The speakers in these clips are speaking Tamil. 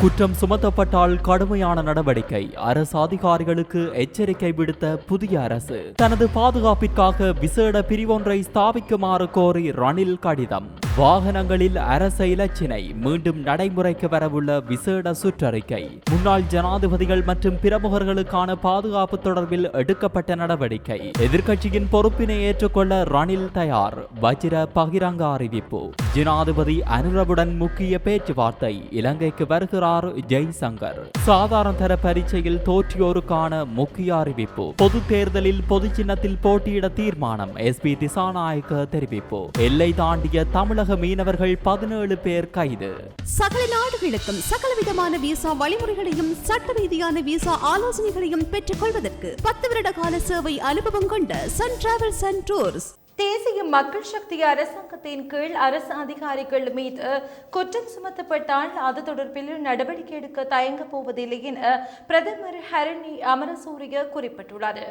குற்றம் சுமத்தப்பட்டால் கடுமையான நடவடிக்கை. அரசு அதிகாரிகளுக்கு எச்சரிக்கை விடுத்த புதிய அரசு. தனது பாதுகாப்பிற்காக விசேட பிரிவொன்றை ஸ்தாபிக்குமாறு கோரி ரணில் கடிதம். வாகனங்களில் அரச இலச்சினை மீண்டும் நடைமுறைக்கு வரவுள்ள விசேட சுற்றறிக்கை. முன்னாள் ஜனாதிபதிகள் மற்றும் பிரமுகர்களுக்கான பாதுகாப்பு தொடர்பில் எடுக்கப்பட்ட நடவடிக்கை. எதிர்க்கட்சியின் பொறுப்பினை ஏற்றுக்கொள்ள ரணில் தயார். வஜிர பகிரங்க அறிவிப்பு. ஜனாதிபதி அனுரவுடன் முக்கிய பேச்சுவார்த்தை. இலங்கைக்கு வருகிற பேசுகிறார் ஜெய்சங்கர். சாதாரண தர பரீட்சையில் தோற்றியோருக்கான முக்கிய அறிவிப்பு. பொது தேர்தலில் பொது சின்னத்தில் போட்டியிட தீர்மானம். எஸ்பி திசாநாயக்க தெரிவிப்பு. எல்லை தாண்டிய தமிழக மீனவர்கள் பதினேழு பேர் கைது. சகல நாடுகளுக்கும் சகல விதமான விசா வழிமுறைகளையும் சட்ட ரீதியான விசா ஆலோசனைகளையும் பெற்றுக் கொள்வதற்கு பத்து வருட கால சேவை அனுபவம் கொண்ட சன் டிராவல்ஸ் அண்ட் டூர்ஸ் தேசிய மக்கள் சக்தி அரசாங்கத்தின் கீழ் அரசு அதிகாரிகள் மீது குற்றம் சுமத்தப்பட்டால் அது தொடர்பில் நடவடிக்கை எடுக்க தயங்கப் போவதில்லை என பிரதமர் ஹரணி அமரசூரிய குறிப்பிட்டுள்ளார்.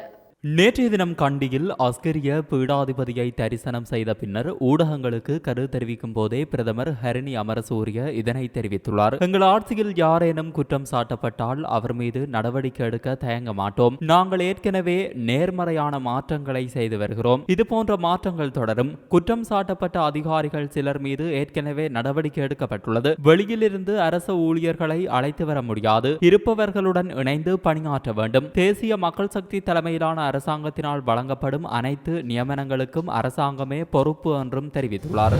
நேற்றைய தினம் கண்டியில் அஸ்கரிய பீடாதிபதியை தரிசனம் செய்த பின்னர் ஊடகங்களுக்கு கரு தெரிவிக்கும் போதே பிரதமர் ஹரணி அமரசூரிய இதனை தெரிவித்துள்ளார். எங்கள் ஆட்சியில் யாரேனும் குற்றம் சாட்டப்பட்டால் அவர் மீது நடவடிக்கை எடுக்க தயங்க மாட்டோம். நாங்கள் ஏற்கனவே நேர்மறையான மாற்றங்களை செய்து வருகிறோம். இது போன்ற மாற்றங்கள் தொடரும். குற்றம் சாட்டப்பட்ட அதிகாரிகள் சிலர் மீது ஏற்கனவே நடவடிக்கை எடுக்கப்பட்டுள்ளது. வெளியிலிருந்து அரசு ஊழியர்களை அழைத்து வர முடியாது. இருப்பவர்களுடன் இணைந்து பணியாற்ற வேண்டும். தேசிய மக்கள் சக்தி தலைமையிலான அரசாங்கத்தினால் வழங்கப்படும் அனைத்து நியமனங்களுக்கும் அரசாங்கமே பொறுப்பு என்றும் தெரிவித்துள்ளார்.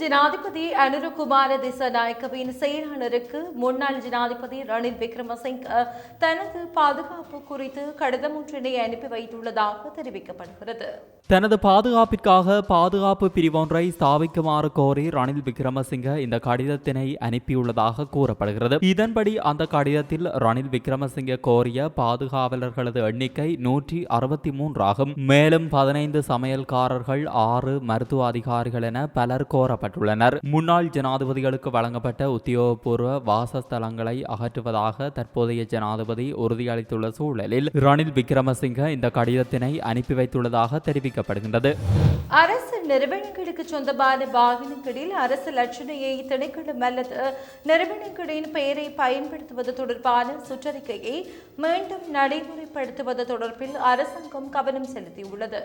ஜனாதிபதி அனுரகுமார திசநாயக்கவின் செயலாளருக்கு முன்னாள் ஜனாதிபதி ரணில் விக்ரமசிங்க தனது பாதுகாப்பு குறித்து கடிதம் ஒன்றினை அனுப்பி வைத்துள்ளதாக தெரிவிக்கப்படுகிறது. தனது பாதுகாப்பிற்காக பாதுகாப்பு பிரிவொன்றை ஸ்தாபிக்குமாறு கோரி ரணில் விக்ரமசிங்க இந்த கடிதத்தினை அனுப்பியுள்ளதாக கூறப்படுகிறது. இதன்படி அந்த கடிதத்தில் ரணில் விக்ரமசிங்க கோரிய பாதுகாவலர்களது எண்ணிக்கை நூற்றி அறுபத்தி மூன்றாகும். மேலும் பதினைந்து சமையல்காரர்கள் ஆறு மருத்துவ அதிகாரிகள் என பலர் கோரப்பட்டுள்ளனர் முன்னாள் ஜனாதிபதிகளுக்கு வழங்கப்பட்ட உத்தியோகபூர்வ வாசஸ்தலங்களை அகற்றுவதாக தற்போதைய ஜனாதிபதி உறுதியளித்துள்ள சூழலில் ரணில் விக்ரமசிங்க இந்த கடிதத்தினை அனுப்பி வைத்துள்ளதாக தெரிவிக்கப்படுகின்றது. அரசு நிறுவனங்களுக்கு சொந்தமான வாகனங்களில் அரசு லட்சணையை திணைக்களம் அல்லது நிறுவனங்களின் பெயரை பயன்படுத்துவது தொடர்பான சுற்றறிக்கையை மீண்டும் நடைமுறைப்படுத்துவது தொடர்பில் அரசாங்கம் கவனம் செலுத்தியுள்ளது.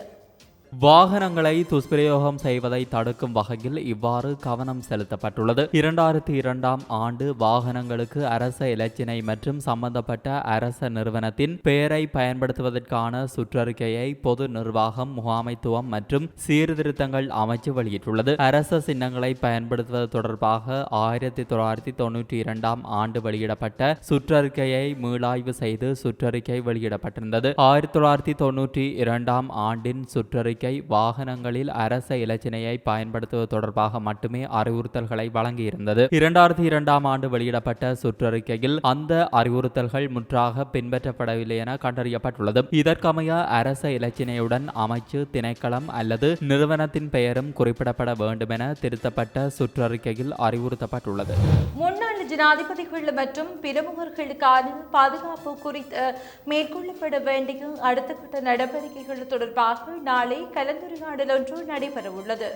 வாகனங்களை துஷ்பிரயோகம் செய்வதை தடுக்கும் வகையில் இவ்வாறு கவனம் செலுத்தப்பட்டுள்ளது. இரண்டாயிரத்தி இரண்டாம் ஆண்டு வாகனங்களுக்கு அரச இலச்சினை மற்றும் சம்பந்தப்பட்ட அரச நிறுவனத்தின் பெயரை பயன்படுத்துவதற்கான சுற்றறிக்கையை பொது நிர்வாகம் முகாமைத்துவம் மற்றும் சீர்திருத்தங்கள் அமைச்சு வெளியிட்டுள்ளது. அரச சின்னங்களை பயன்படுத்துவது தொடர்பாக ஆயிரத்தி தொள்ளாயிரத்தி தொன்னூற்றி இரண்டாம் ஆண்டு வெளியிடப்பட்ட சுற்றறிக்கையை மீளாய்வு செய்து சுற்றறிக்கை வெளியிடப்பட்டிருந்தது. ஆயிரத்தி தொள்ளாயிரத்தி தொன்னூற்றி இரண்டாம் ஆண்டின் சுற்றறிக்கை வாகனங்களில் அரச இலச்சினையை பயன்படுத்துவது தொடர்பாக மட்டுமே அறிவுறுத்தல்களை வழங்கியிருந்தது. இரண்டாயிரத்தி இரண்டாம் ஆண்டு வெளியிடப்பட்ட சுற்றறிக்கையில் அந்த அறிவுறுத்தல்கள் முற்றாக பின்பற்றப்படவில்லை என கண்டறியப்பட்டுள்ளது. இதற்கமைய அரச இலச்சினையுடன் அமைச்சு திணைக்களம் அல்லது நிறுவனத்தின் பெயரும் குறிப்பிடப்பட வேண்டும் என திருத்தப்பட்ட சுற்றறிக்கையில் அறிவுறுத்தப்பட்டுள்ளது. முன்னாள் ஜனாதிபதிகள் மற்றும் பிரமுகர்களுக்கான பாதுகாப்பு குறித்து மேற்கொள்ளப்பட வேண்டிய அடுத்த கட்ட நடவடிக்கைகள் தொடர்பாக நாளை கலந்துரையாடல் ஒன்று நடைபெறவுள்ளது.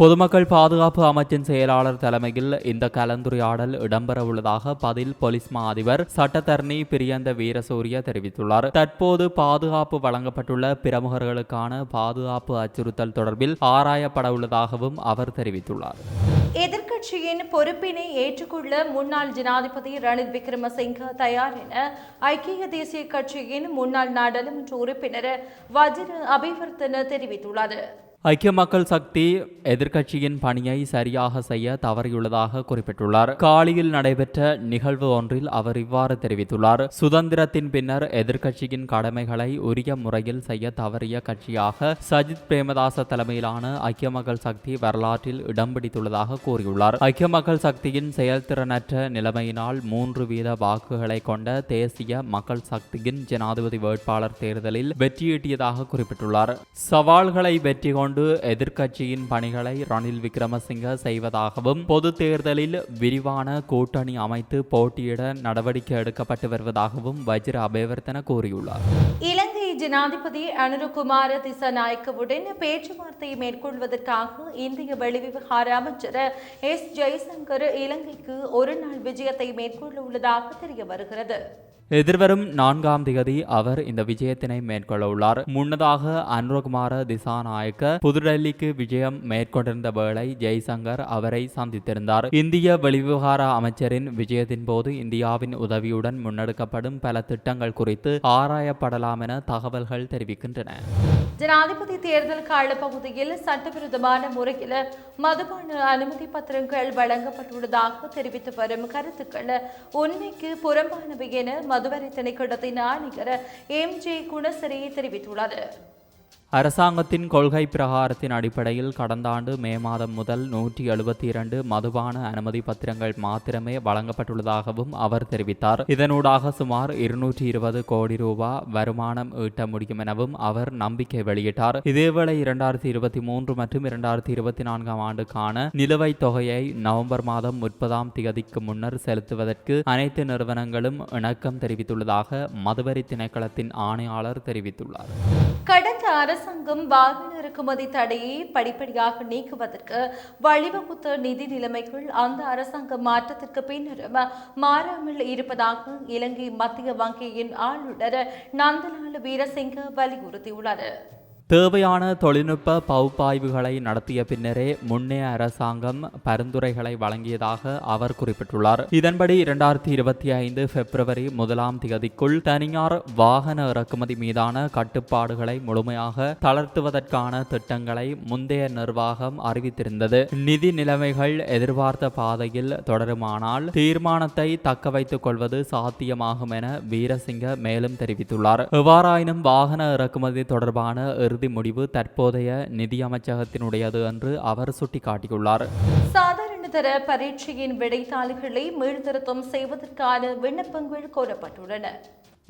பொதுமக்கள் பாதுகாப்பு அமைச்சின் செயலாளர் தலைமையில் இந்த கலந்துரையாடல் இடம்பெறவுள்ளதாக பதில் போலீஸ் மா அதிபர் சட்டத்தரணி பிரியந்த வீரசூரிய தெரிவித்துள்ளார். தற்போது பாதுகாப்பு வழங்கப்பட்டுள்ள பிரமுகர்களுக்கான பாதுகாப்பு அச்சுறுத்தல் தொடர்பில் ஆராயப்படவுள்ளதாகவும் அவர் தெரிவித்துள்ளார். எதிர்க்கட்சியின் பொறுப்பினை ஏற்றுக்கொள்ள முன்னாள் ஜனாதிபதி ரணில் விக்ரமசிங்க தயார் என ஐக்கிய தேசிய கட்சியின் முன்னாள் நாடாளுமன்ற உறுப்பினர் வஜிர அபிவர்த்தன தெரிவித்துள்ளார் ஐக்கிய மக்கள் சக்தி எதிர்க்கட்சியின் பணியை சரியாக செய்ய தவறியுள்ளதாக குறிப்பிட்டுள்ளார். காலியில் நடைபெற்ற நிகழ்வு ஒன்றில் அவர் இவ்வாறு தெரிவித்துள்ளார். சுதந்திரத்தின் பின்னர் எதிர்க்கட்சியின் கடமைகளை உரிய முறையில் செய்ய தவறிய கட்சியாக சஜித் பிரேமதாச தலைமையிலான ஐக்கிய மக்கள் சக்தி வரலாற்றில் இடம் பிடித்துள்ளதாக கூறியுள்ளார். ஐக்கிய மக்கள் சக்தியின் செயல்திறனற்ற நிலைமையினால் மூன்று வீத வாக்குகளை கொண்ட தேசிய மக்கள் சக்தியின் ஜனாதிபதி வேட்பாளர் தேர்தலில் வெற்றியீட்டியதாக குறிப்பிட்டுள்ளார். சவால்களை வெற்றி கொண்டு கொண்டு எதிர்க்கட்சியின் பணிகளை ரணில் விக்ரமசிங்க செய்வதாகவும் பொது தேர்தலில் விரிவான கூட்டணி அமைத்து போட்டியிட நடவடிக்கை எடுக்கப்பட்டு வருவதாகவும் வஜ்ர அபேவர்த்தன கூறியுள்ளார். இலங்கை ஜனாதிபதி அனுருகுமார திசநாயக்கவுடன் பேச்சுவார்த்தையை மேற்கொள்வதற்காக இந்திய வெளிவிவகார அமைச்சர் எஸ். ஜெய்சங்கர் இலங்கைக்கு ஒரு நாள் விஜயத்தை மேற்கொள்ள உள்ளதாக தெரிய வருகிறது. எதிர்வரும் நான்காம் திகதி அவர் இந்த விஜயத்தினை மேற்கொள்ள உள்ளார். முன்னதாக அனுரகுமார திசாநாயக்க புதுடெல்லிக்கு விஜயம் மேற்கொண்டிருந்த வேளை ஜெய்சங்கர் அவரை சந்தித்திருந்தார். இந்திய வெளிவிவகார அமைச்சரின் விஜயத்தின் போது இந்தியாவின் உதவியுடன் முன்னெடுக்கப்படும் பல திட்டங்கள் குறித்து ஆராயப்படலாம் என தகவல்கள் தெரிவிக்கின்றன. ஜனாதிபதி தேர்தல் காலப்பகுதியில் சட்டவிரோதமான முறையில் மதுபான அனுமதி பத்திரங்கள் வழங்கப்பட்டுள்ளதாக தெரிவித்து வரும் கருத்துக்கள் உண்மைக்கு புறம்பானவை என மதுவரை திணைக்களத்தின் ஆணையர் எம் ஜே குணசரி தெரிவித்துள்ளார். அரசாங்கத்தின் கொள்கை பிரகாரத்தின் அடிப்படையில் கடந்த ஆண்டு மே மாதம் முதல் நூற்றி எழுபத்தி இரண்டு மதுபான அனுமதி பத்திரங்கள் மாத்திரமே வழங்கப்பட்டுள்ளதாகவும் அவர் தெரிவித்தார். இதனூடாக சுமார் இருநூற்றி இருபது கோடி ரூபாய் வருமானம் ஈட்ட முடியும் எனவும் அவர் நம்பிக்கை வெளியிட்டார். இதேவேளை இரண்டாயிரத்தி இருபத்தி மூன்று மற்றும் இரண்டாயிரத்தி இருபத்தி நான்காம் ஆண்டுக்கான நிலுவைத் தொகையை நவம்பர் மாதம் முப்பதாம் தேதிக்கு முன்னர் செலுத்துவதற்கு அனைத்து நிறுவனங்களும் இணக்கம் தெரிவித்துள்ளதாக மதுவரி திணைக்களத்தின் ஆணையாளர் தெரிவித்துள்ளார். கடந்த அரசாங்கம் வாகன இறக்குமதி தடையை படிப்படியாக நீக்குவதற்கு வழிவகுத்த நிதி நிலைமைகள் அந்த அரசாங்க மாற்றத்திற்கு பின்னரும் மாறாமல் இருப்பதாக இலங்கை மத்திய வங்கியின் ஆளுநர் நந்தலால் வீரசிங்க வலியுறுத்தியுள்ளார். தேவையான தொழில்நுட்ப பகுப்பாய்வுகளை நடத்திய பின்னரே முன்னைய அரசாங்கம் பரிந்துரைகளை வழங்கியதாக அவர் குறிப்பிட்டுள்ளார். இதன்படி இரண்டாயிரத்தி இருபத்தி ஐந்து பிப்ரவரி முதலாம் தேதிக்குள் தனியார் வாகன இறக்குமதி மீதான கட்டுப்பாடுகளை முழுமையாக தளர்த்துவதற்கான திட்டங்களை முந்தைய நிர்வாகம் அறிவித்திருந்தது. நிதி நிலைமைகள் எதிர்பார்த்த பாதையில் தொடருமானால் தீர்மானத்தை தக்க வைத்துக் கொள்வது சாத்தியமாகும் என வீரசிங்க மேலும் தெரிவித்துள்ளார். எவ்வாறாயினும் வாகன இறக்குமதி தொடர்பான இறுதி முடிவு தற்போதைய நிதியமைச்சகத்தினுடையது என்று அவர் சுட்டிக்காட்டியுள்ளார். சாதாரணதர பரீட்சையின் விடைத்தாள்களை மீள்திருத்தம் செய்வதற்கான விண்ணப்பங்கள் கோரப்பட்டுள்ளன.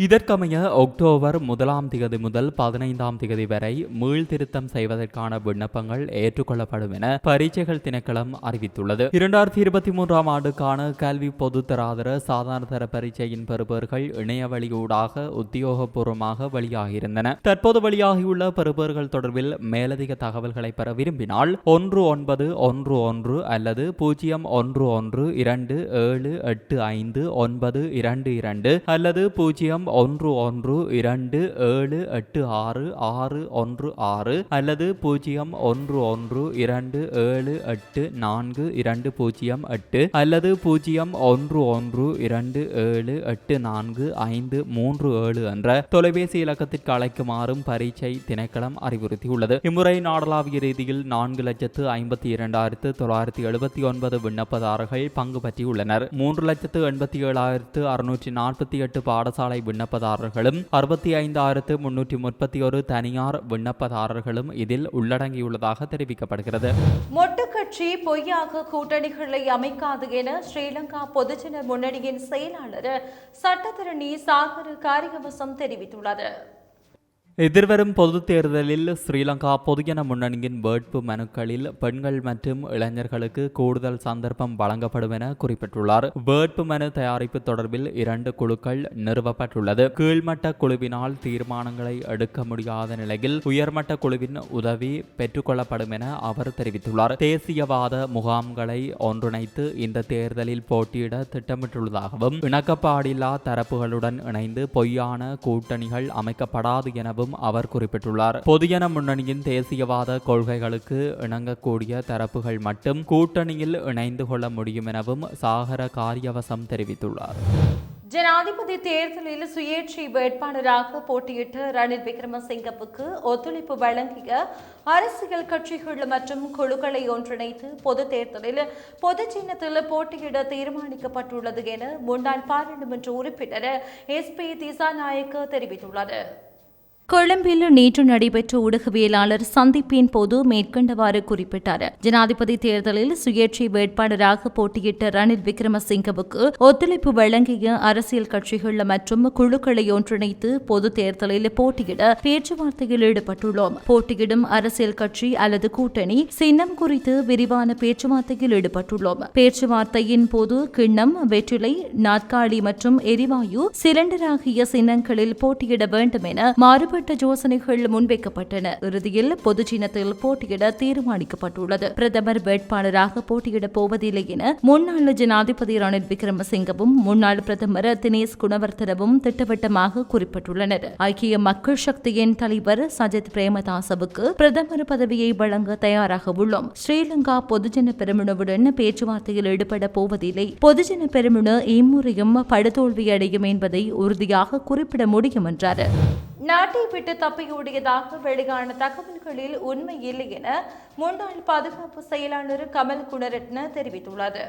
இதற்கமைய அக்டோபர் முதலாம் திகதி முதல் பதினைந்தாம் திகதி வரை மீள்திருத்தம் செய்வதற்கான விண்ணப்பங்கள் ஏற்றுக்கொள்ளப்படும் என பரீட்சைகள் திணைக்களம் அறிவித்துள்ளது. இரண்டாயிரத்தி இருபத்தி மூன்றாம் ஆண்டுக்கான கல்வி பொதுத்தராதர சாதாரண தர பரீட்சையின் பெறுபேறுகள் இணையவழியூடாக உத்தியோகபூர்வமாக வெளியாகியிருந்தன. தற்போது வெளியாகியுள்ள பெறுபவர்கள் தொடர்பில் மேலதிக தகவல்களை பெற விரும்பினால் ஒன்று ஒன்பது ஒன்று ஒன்று அல்லது பூஜ்ஜியம் ஒன்று ஒன்று இரண்டு ஏழு எட்டு ஐந்து ஒன்பது இரண்டு இரண்டு அல்லது பூஜ்ஜியம் ஒன்று ஒன்று இரண்டு ஏழு எட்டு ஆறு ஆறு ஒன்று ஆறு அல்லது பூஜ்ஜியம் ஒன்று ஒன்று இரண்டு ஏழு எட்டு நான்கு இரண்டு பூஜ்ஜியம் எட்டு அல்லது பூஜ்ஜியம் ஒன்று ஒன்று இரண்டு ஏழு எட்டு நான்கு ஐந்து மூன்று ஏழு என்ற தொலைபேசி இலக்கத்திற்கு அழைக்குமாறும் பரீட்சை திணைக்களம் அறிவுறுத்தியுள்ளது. இம்முறை நாடளாவிய ரீதியில் நான்கு லட்சத்து ஐம்பத்தி இரண்டாயிரத்து தொள்ளாயிரத்தி எழுபத்தி ஒன்பது விண்ணப்பதாரர்கள் பங்கு பற்றியுள்ளனர் மூன்று லட்சத்து எண்பத்தி ஏழாயிரத்து அறுநூற்றி நாற்பத்தி எட்டு பாடசாலை விண்ணப்பதாரர்களும் அறுபத்தி ஐந்தாயிரத்து முன்னூற்றி முப்பத்தி ஒரு தனியார் விண்ணப்பதாரர்களும் இதில் உள்ளடங்கியுள்ளதாக தெரிவிக்கப்படுகிறது. மொட்டு கட்சி பொய்யாக கூட்டணிகளை அமைக்காது என ஸ்ரீலங்கா பொதுஜன முன்னணியின் செயலாளர் சட்டத்தரணி சாகர காரியவசம் தெரிவித்துள்ளார் எதிர்வரும் பொதுத் தேர்தலில் ஸ்ரீலங்கா பொதுஜன முன்னணியின் வேட்பு மனுக்களில் பெண்கள் மற்றும் இளைஞர்களுக்கு கூடுதல் சந்தர்ப்பம் வழங்கப்படும் என குறிப்பிட்டுள்ளார். வேட்பு மனு தயாரிப்பு தொடர்பில் இரண்டு குழுக்கள் நிறுவப்பட்டுள்ளது. கீழ்மட்ட குழுவினால் தீர்மானங்களை எடுக்க முடியாத நிலையில் உயர்மட்ட குழுவின் உதவி பெற்றுக்கொள்ளப்படும் என அவர் தெரிவித்துள்ளார். தேசியவாத முகாம்களை ஒன்றிணைத்து இந்த தேர்தலில் போட்டியிட திட்டமிட்டுள்ளதாகவும் இணக்கப்பாடில்லா தரப்புகளுடன் இணைந்து பொய்யான கூட்டணிகள் அமைக்கப்படாது எனவும் அவர் குறிப்பிட்டுள்ளார். பொதுஜன முன்னணியின் தேசியவாத கொள்கைகளுக்கு இணங்கக்கூடிய தரப்புகள் மட்டும் கூட்டணியில் இணைந்து கொள்ள முடியும் எனவும் சாகர காரியவசம் தெரிவித்துள்ளார். ஜனாதிபதி தேர்தலில் சுயேட்சை வேட்பாளராக போட்டியிட்ட ரணில் விக்ரமசிங்கவுக்கு ஒத்துழைப்பு வழங்கிய அரசியல் கட்சிகள் மற்றும் குழுக்களை ஒன்றிணைத்து பொது தேர்தலில் பொது சின்னத்தில் போட்டியிட தீர்மானிக்கப்பட்டுள்ளது என முன்னாள் பாராளுமன்ற உறுப்பினர் எஸ் பி திசாநாயக்க தெரிவித்துள்ளார் கொழும்பில் நேற்று நடைபெற்ற ஊடகவியலாளர் சந்திப்பின் போது மேற்கண்டவாறு குறிப்பிட்டார். ஜனாதிபதி தேர்தலில் சுயேட்சை வேட்பாளராக போட்டியிட்ட ரணில் விக்ரமசிங்கவுக்கு ஒத்துழைப்பு வழங்கிய அரசியல் கட்சிகள் மற்றும் குழுக்களை ஒன்றிணைத்து பொது தேர்தலில் போட்டியிட பேச்சுவார்த்தையில் ஈடுபட்டுள்ளோம். போட்டியிடும் அரசியல் கட்சி அல்லது கூட்டணி சின்னம் குறித்து விரிவான பேச்சுவார்த்தையில் ஈடுபட்டுள்ளோம். பேச்சுவார்த்தையின் போது கிண்ணம் வெற்றிலை நாற்காலி மற்றும் எரிவாயு சிலிண்டர் ஆகிய சின்னங்களில் போட்டியிட வேண்டும் என மாறுபட்ட யோசனைகள் முன்வைக்கப்பட்டன. இறுதியில் பொது சின்னத்தில் போட்டியிட தீர்மானிக்கப்பட்டுள்ளது. பிரதமர் வேட்பாளராக போட்டியிடப் போவதில்லை என முன்னாள் ஜனாதிபதி ரணில் விக்ரமசிங்கவும் முன்னாள் பிரதமர் தினேஷ் குணவர்த்தனவும் திட்டவட்டமாக குறிப்பிட்டுள்ளனர். ஐக்கிய மக்கள் சக்தியின் தலைவர் சஜித் பிரேமதாசவுக்கு பிரதமர் பதவியை வழங்க தயாராக உள்ளோம். ஸ்ரீலங்கா பொதுஜன பெருமுனவுடன் பேச்சுவார்த்தையில் ஈடுபட போவதில்லை. பொதுஜன பெருமுன இம்முறையும் படுதோல்வியடையும் என்பதை உறுதியாக குறிப்பிட முடியும் என்றார். நாட்டை விட்டு தப்பியோடியதாக வெளியான தகவல்களில் உண்மை இல்லை என முன்னாள் பாதுகாப்பு செயலாளர் கமல் குணரட்ன தெரிவித்துள்ளது.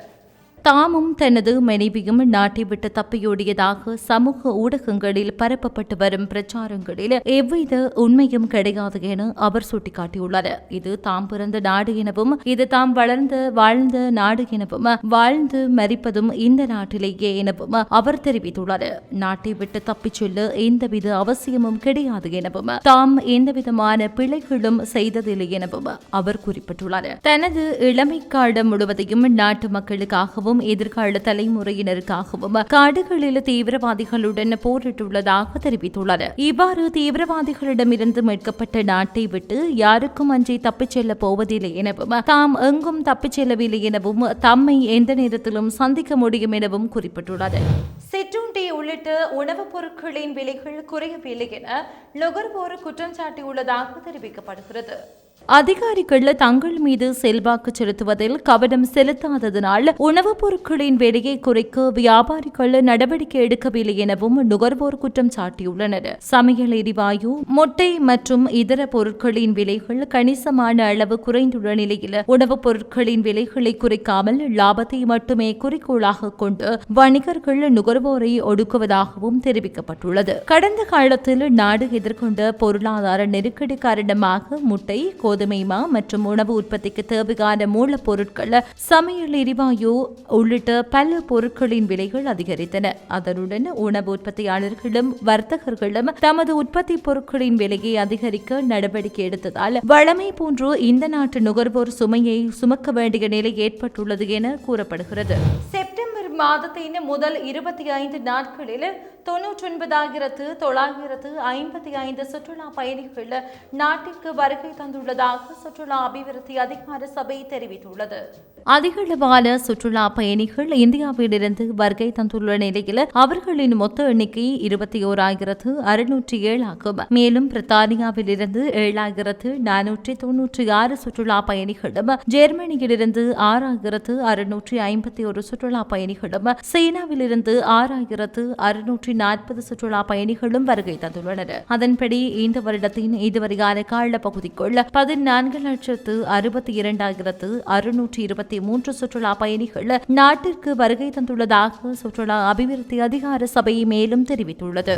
தாமும் தனது மனைவியும் நாட்டை விட்டு தப்பியோடியதாக சமூக ஊடகங்களில் பரப்பப்பட்டு வரும் பிரச்சாரங்களில் எவ்வித உண்மையும் கிடையாது என அவர் சுட்டிக்காட்டியுள்ளார். இது தாம் பிறந்த நாடு எனவும் இது தாம் வளர்ந்த வாழ்ந்த நாடு எனவும் வாழ்ந்து மரிப்பதும் இந்த நாட்டிலேயே எனவும் அவர் தெரிவித்துள்ளார். நாட்டை விட்டு தப்பிச் செல்ல எந்தவித அவசியமும் கிடையாது எனவும் தாம் எந்தவிதமான பிழைகளும் செய்ததில்லை எனவும் அவர் குறிப்பிட்டுள்ளார். தனது இளமை காலம் முழுவதையும் நாட்டு மக்களுக்காகவும் எதிர்கால தலைமுறையினருக்காகவும் காடுகளில் தீவிரவாதிகளுடன் போரிட்டுள்ளதாக தெரிவித்துள்ளது. இவ்வாறு தீவிரவாதிகளிடமிருந்து மீட்கப்பட்ட நாட்டை விட்டு யாருக்கும் அஞ்சி தப்பிச் செல்ல போவதில்லை எனவும் தாம் எங்கும் தப்பிச் செல்லவில்லை எனவும் தம்மை எந்த நேரத்திலும் சந்திக்க முடியும் எனவும் குறிப்பிட்டுள்ளது. சிற்றுண்டி உள்ளிட்ட உணவுப் பொருட்களின் விலைகள் குறையவில்லை என நுகர்வோர் குற்றம் சாட்டியுள்ளதாக தெரிவிக்கப்படுகிறது. அதிகாரிகள் தங்கள் மீது செல்வாக்கு செலுத்துவதில் கவனம் செலுத்தாததனால் உணவுப் பொருட்களின் விலையை குறைக்க வியாபாரிகள் நடவடிக்கை எடுக்கவில்லை எனவும் நுகர்வோர் குற்றம் சாட்டியுள்ளனர். சமையல் எரிவாயு முட்டை மற்றும் இதர பொருட்களின் விலைகள் கணிசமான அளவு குறைந்துள்ள நிலையில் உணவுப் பொருட்களின் விலைகளை குறைக்காமல் லாபத்தை மட்டுமே குறிக்கோளாக கொண்டு வணிகர்கள் நுகர்வோரை ஒடுக்குவதாகவும் தெரிவிக்கப்பட்டுள்ளது. கடந்த காலத்தில் நாடு எதிர்கொண்ட பொருளாதார நெருக்கடி காரணமாக முட்டை கோதுமை மா மற்றும் உணவு உற்பத்திக்கு தேவையான மூலப்பொருட்கள் சமையல் எரிவாயு உள்ளிட்ட பல பொருட்களின் விலைகள் அதிகரித்தன. அதனுடன் உணவு உற்பத்தியாளர்களும் வர்த்தகர்களும் தமது உற்பத்தி பொருட்களின் விலையை அதிகரிக்க நடவடிக்கை எடுத்ததால் வழமை போன்று இந்த நாட்டு நுகர்வோர் சுமையை சுமக்க வேண்டிய நிலை ஏற்பட்டுள்ளது என கூறப்படுகிறது. செப்டம்பர் மாதத்தின் முதல் இருபத்தி ஐந்து நாட்களில் தொன்னூற்றி ஒன்பதாயிரத்து தொள்ளாயிரத்து ஐம்பத்தி ஐந்து சுற்றுலா பயணிகள் நாட்டிற்கு வருகை தந்துள்ளதாக சுற்றுலா அபிவிருத்தி அதிகார சபை தெரிவித்துள்ளது. அதிகளவான சுற்றுலா பயணிகள் இந்தியாவிலிருந்து வருகை தந்துள்ள நிலையில் அவர்களின் மொத்த எண்ணிக்கை இருபத்தி ஓராயிரத்து அறுநூற்றி ஏழு ஆகும். மேலும் பிரித்தானியாவிலிருந்து ஏழாயிரத்து நானூற்றி தொன்னூற்றி ஆறு சுற்றுலா பயணிகளும் ஜெர்மனியிலிருந்து ஆறாயிரத்து அறுநூற்றி ஐம்பத்தி ஒரு சுற்றுலா பயணிகளும் சீனாவிலிருந்து ஆறாயிரத்து அறுநூற்றி நாற்பது சுற்றுலா பயணிகளும் வருகை தந்துள்ளனர். அதன்படி இந்த வருடத்தின் இதுவரை கால பகுதிக்குள் பதினான்கு லட்சத்து அறுபத்தி இரண்டாயிரத்து அறுநூற்றி இருபத்தி மூன்று சுற்றுலா பயணிகள் நாட்டிற்கு வருகை தந்துள்ளதாக சுற்றுலா அபிவிருத்தி அதிகார சபை மேலும் தெரிவித்துள்ளது.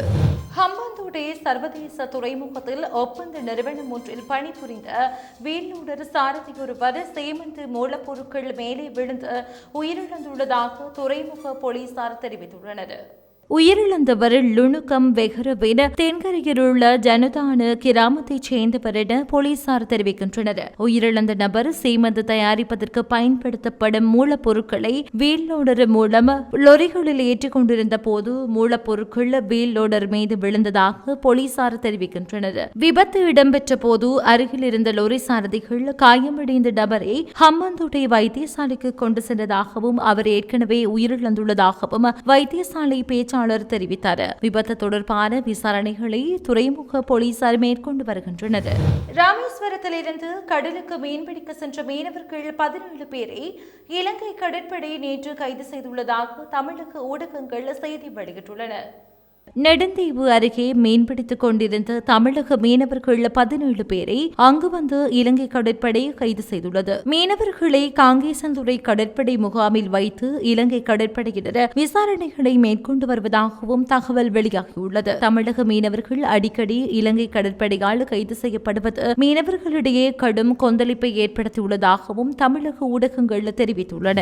ஹம்பாந்தோட்டை சர்வதேச துறைமுகத்தில் ஒப்பந்த நிறுவனம் ஒன்றில் பணிபுரிந்த வீலூடர் சாரதி ஒருவர் சேமந்து மூலப்பொருட்கள் மேலே விழுந்து உயிரிழந்துள்ளதாக துறைமுக போலீசார் தெரிவித்துள்ளனர். உயிரிழந்தவர் லுணுக்கம் வெகரவின தென்கரையில் உள்ள ஜனதான கிராமத்தைச் சேர்ந்தவர் என போலீசார் தெரிவிக்கின்றனர். உயிரிழந்த நபர் சீமந்து தயாரிப்பதற்கு பயன்படுத்தப்படும் மூலப்பொருட்களை வீல் லோடர் மூலம் லொரிகளில் ஏற்றிக் கொண்டிருந்த போது மூலப்பொருட்கள் வீல் லோடர் மீது விழுந்ததாக போலீசார் தெரிவிக்கின்றனர். விபத்து இடம்பெற்ற போது அருகில் இருந்த லொரி சாரதிகள் காயமடைந்த நபரை ஹம்மந்தோட்டை வைத்தியசாலைக்கு கொண்டு சென்றதாகவும் அவர் ஏற்கனவே உயிரிழந்துள்ளதாகவும் வைத்தியசாலை பேச்சு பேச்சாளர் தெரிவித்தார். விபத்து தொடர்பான விசாரணைகளை துறைமுக போலீசார் மேற்கொண்டு வருகின்றனர். ராமேஸ்வரத்திலிருந்து கடலுக்கு மீன்பிடிக்க சென்ற மீனவர்கள் பதினேழு பேரை இலங்கை கடற்படை நேற்று கைது செய்துள்ளதாக தமிழக ஊடகங்கள் செய்தி வெளியிட்டுள்ளன. நெடுந்தீவு அருகே மீன்பிடித்துக் கொண்டிருந்த தமிழக மீனவர்கள் பதினேழு பேரை அங்கு வந்து இலங்கை கடற்படை கைது செய்துள்ளது. மீனவர்களை காங்கேசந்துறை கடற்படை முகாமில் வைத்து இலங்கை கடற்படையினர் விசாரணைகளை மேற்கொண்டு வருவதாகவும் தகவல் வெளியாகியுள்ளது. தமிழக மீனவர்கள் அடிக்கடி இலங்கை கடற்படையால் கைது செய்யப்படுவது மீனவர்களிடையே கடும் கொந்தளிப்பை ஏற்படுத்தியுள்ளதாகவும் தமிழக ஊடகங்கள் தெரிவித்துள்ளன.